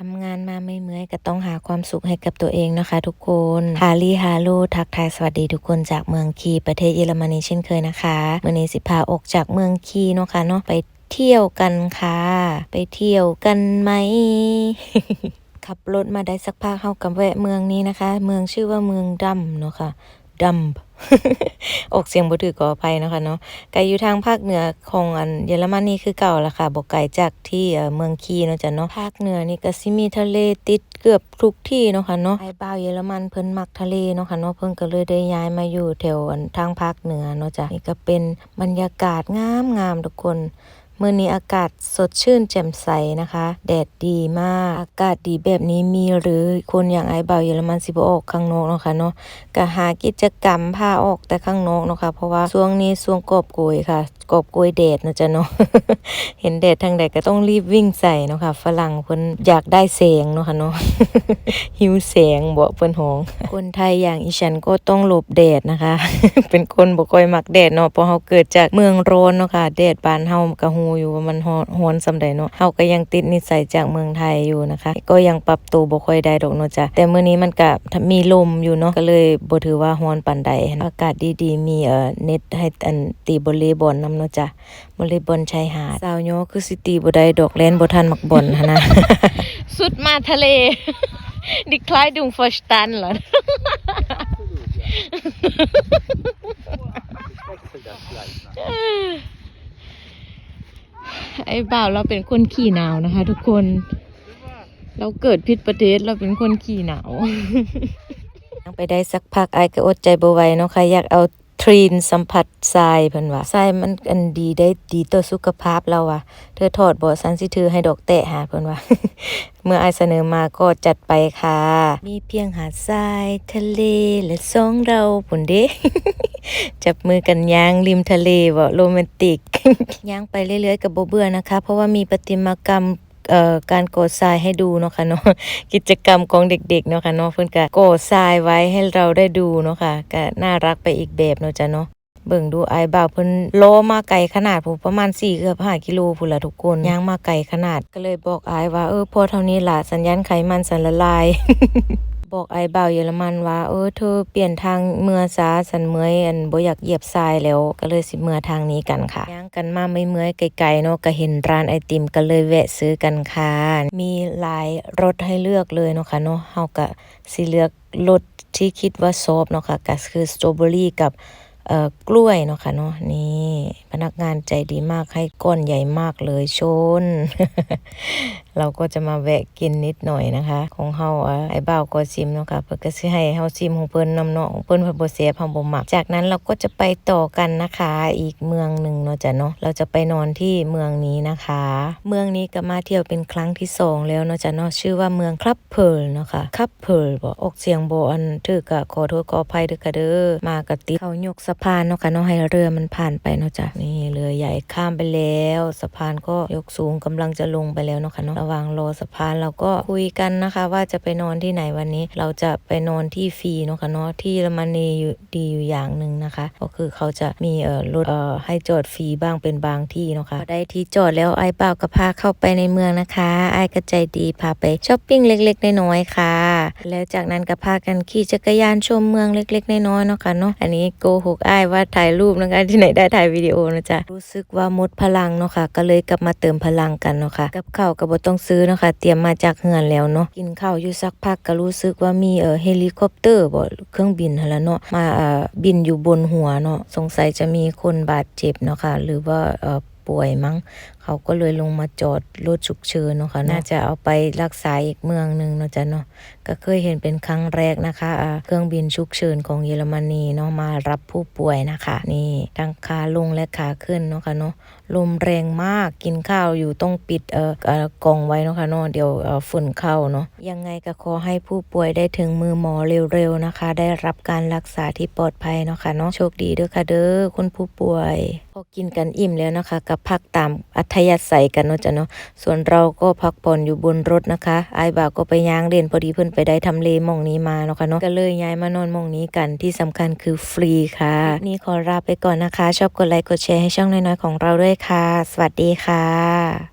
ทำงานมาไม่เมื่อยก็ต้องหาความสุขให้กับตัวเองนะคะ ทุกคนฮาลีฮาโลทักทายสวัสดีทุกคนจากเมืองคีประเทศเยอรมนีเช่นเคยนะคะมื่อนี้สิพาออกจากเมืองคีเนาะค่ะเนาะไปเที่ยวกันค่ะ ไปเที่ยวกันไหมขับรถมาได้สักพักเข้ากับแวะเมืองนี้นะคะ เมืองชื่อว่าเมืองดัมเนาะค่ะ ดัมออกเสียงบ่ถือขออภัยนะคะเนาะไกลอยู่ทางภาคเหนือของอันเยอรมนีคือเก่าละค่ะบ่ไกลจากที่เมืองคีเนาะจ้ะเนาะภาคเหนือนี่ก็สิมีทะเลติดเกือบทุกที่เนาะค่ะเนาะไอ้บ่าวเยอรมันเพิ่นมักทะเลเนาะค่ะเนาะเพิ่นก็เลยได้ย้ายมาอยู่แถวทางภาคเหนือเนาะจ้ะนี่ก็เป็นบรรยากาศงามๆทุกคน มื่อนี้อากาศสดชื่นแจ่มใสนะคะ แดดดีมาก อากาศดีแบบนี้มีหรือคนอย่างไอ้เบาเยอรมันสิบออกข้างนอกเนาะค่ะเนาะก็หากิจกรรมพาออกแต่ข้างนอกเนาะค่ะเพราะว่าช่วงนี้ช่วงกอบโกยค่ะ กอบโกยแดดนะจ๊ะเนาะเห็นแดดทางใดก็ต้องรีบวิ่งใส่เนาะค่ะฝรั่งเพิ่นอยากได้แสงเนาะค่ะเนาะหิวแสงบ่เพิ่นหองคนไทยอย่างอีฉันก็ต้องหลบแดดนะคะ เป็นคนบ่ค่อยมักแดดเนาะเพราะเฮาเกิดจากเมืองร้อนเนาะค่ะแดดบ้านเฮาก็ฮู้อยู่ว่ามันร้อนร้อนส่ำใดเนาะเฮาก็ยังติดนิสัยจากเมืองไทยอยู่นะคะ ก็ยังปรับตัวบ่ค่อยได้ดอกเนาะจ้ะแต่มื้อนี้มันก็มีลมอยู่เนาะก็เลยบ่ถือว่าร้อนปานใดอากาศดีๆ มีเอ่อเน็ตให้อันตีวอลเลย์บอลนำเนาะจ้ะวอลเลย์บอลชายหาดสาวโยคือสิตีบ่ได้ดอกแล่นบ่ทันมักบอลหันนะสุดมาทะเล Die Kleidung verstanden. Wechsel das gleich mal. ไอ้บ่าวเราเป็นคนขี่หนาวนะคะ ทุกคน เราเกิดพิษประเทศเราเป็นคนขี่หนาวยังไปได้สักพักไอ้ก็อดใจบ่ไหวเนาะค่ะอยากเอา ทรีนสัมผัสทรายเพิ่นว่าทรายมันอันดีได้ดีต่อสุขภาพเราอะเธอถอดบ่สันสิถือให้ดอกแตะหาเพิ่นว่า เมื่อไอเสนอมาก็จัดไปค่ะ มีเพียงหาดทรายทะเลและสองเราพุ่นเด้ จับมือกันย่างริมทะเลบ่โรแมนติก ย่างไปเรื่อยๆกับบ่เบื่อนะคะ เพราะว่ามีประติมากรรม การก่อทรายให้ดูเนาะค่ะเนาะกิจกรรมของเด็กๆเนาะค่ะเนาะเพื่อนก็ก่อทรายไว้ให้เราได้ดูเนาะค่ะก็น่ารักไปอีกแบบเนาะจ้ะเนาะเบิ่งดูไอ้บ่าวเพิ่นโลมาไกลขนาดผูประมาณ4เกือบ5กิโลพุ่นละทุกคนย่างมาไกลขนาดก็เลยบอกไอ้ว่าเออพอเท่านี้ล่ะสัญญาณไขมันสันละลาย บอกไอ้บ่าวเยอรมันว่าเออเธอเปลี่ยนทางเมื่อซาสันเมื่อยอันบ่อยากเหยียบทรายแล้วก็เลยสิเมื่อทางนี้กันค่ะย่างกันมาไม่เมื่อยไกลๆเนาะก็เห็นร้านไอติมก็เลยแวะซื้อกันค่ะมีหลายรสให้เลือกเลยเนาะค่ะเนาะเฮาก็สิเลือกรสที่คิดว่าชอบเนาะค่ะก็คือสตรอเบอรี่กับเอ่อกล้วยเนาะค่ะเนาะนี่พนักงานใจดีมากให้ก้อนใหญ่มากเลยชน เราก็จะมาแวะกินนิดหน่อยนะคะ ของเฮาไอ้บ่าวก็ซิมเนาะค่ะเพิ่นก็สิให้เฮาซิมของเพิ่นนำเนาะของเพิ่นเพิ่นบ่เสียเฮาบ่มักจากนั้นเราก็จะไปต่อกันนะคะ อีกเมืองหนึ่งเนาะจ้ะเนาะเราจะไปนอนที่เมืองนี้นะคะ เมืองนี้ก็มาเที่ยวเป็นครั้งที่สองแล้วเนาะจ้ะเนาะชื่อว่าเมืองคลับเพิร์ลเนาะค่ะคลับเพิร์ลบ่ออกเสียงบ่อันถือก็ขอโทษขออภัยด้วยค่ะเด้อมากะติเขายกสะพานเนาะค่ะเนาะให้เรือมันผ่านไปเนาะจ้ะนี่เรือใหญ่ข้ามไปแล้ว สะพานก็ยกสูงกำลังจะลงไปแล้วเนาะค่ะเนาะวางรอสะพานเราก็คุยกันนะคะ ว่าจะไปนอนที่ไหนวันนี้ เราจะไปนอนที่ฟรีเนาะค่ะเนาะที่เยอรมนีอยู่ดีอยู่อย่างหนึ่งนะคะ ก็คือเขาจะมีเอ่อรถเอ่อให้จอดฟรีบ้างเป็นบางที่เนาะค่ะได้ที่จอดแล้วไอ้เปล่าก็พาเข้าไปในเมืองนะคะไอ้ก็ใจดีพาไปช้อปปิ้งเล็กๆน้อยๆค่ะ แล้วจากนั้นก็พากันขี่จักรยานชมเมืองเล็กๆน้อยๆเนาะค่ะเนาะอันนี้โกหกอ้ายว่าถ่ายรูปนะคะที่ไหนได้ถ่ายวิดีโอนะจ๊ะรู้สึกว่าหมดพลังเนาะค่ะ ก็เลยกลับมาเติมพลังกันเนาะค่ะกับข้าวก็บ่ต้องซื้อเนาะค่ะเตรียมมาจากเฮือนแล้วเนาะกินข้าวอยู่สักพักก็รู้สึกว่ามีเออเฮลิคอปเตอร์บ่เครื่องบินหั่นละเนาะมาเอ่อบินอยู่บนหัวเนาะสงสัยจะมีคนบาดเจ็บเนาะค่ะหรือว่าเอ่อป่วยมั้ง เขาก็เลยลงมาจอดรถฉุกเฉินเนาะค่ะน่าจะเอาไปรักษาอีกเมืองหนึ่งเนาะจ้ะเนาะก็เคยเห็นเป็นครั้งแรกนะคะอ่าเครื่องบินฉุกเฉินของเยอรมนีเนาะมารับผู้ป่วยนะคะ นี่ทั้งขาลงและขาขึ้นเนาะค่ะเนาะลมแรงมากกินข้าวอยู่ต้องปิดเอ่อกล่องไว้นะคะเนาะเดี๋ยวฝุ่นเข้าเนาะยังไงก็ขอให้ผู้ป่วยได้ถึงมือหมอเร็วๆนะคะ ได้รับการรักษาที่ปลอดภัยเนาะค่ะเนาะโชคดีเด้อค่ะเด้อคุณผู้ป่วย พอกินกันอิ่มแล้วนะคะก็พักตามอัธยาศัยกันเนาะจ้ะเนาะส่วนเราก็พักผ่อนอยู่บนรถนะคะไอ้บ่าวก็ไปย่างเล่นพอดีเพิ่อนไปได้ทำเลมองนี้มาเนาะค่ะเนาะก็เลยย้ายมานอนมองนี้กันที่สำคัญคือฟรีค่ะ นี้ขอลาไปก่อนนะคะ ชอบกดไลค์กดแชร์ให้ช่องน้อยๆของเราด้วยยค่ะ สวัสดีค่ะ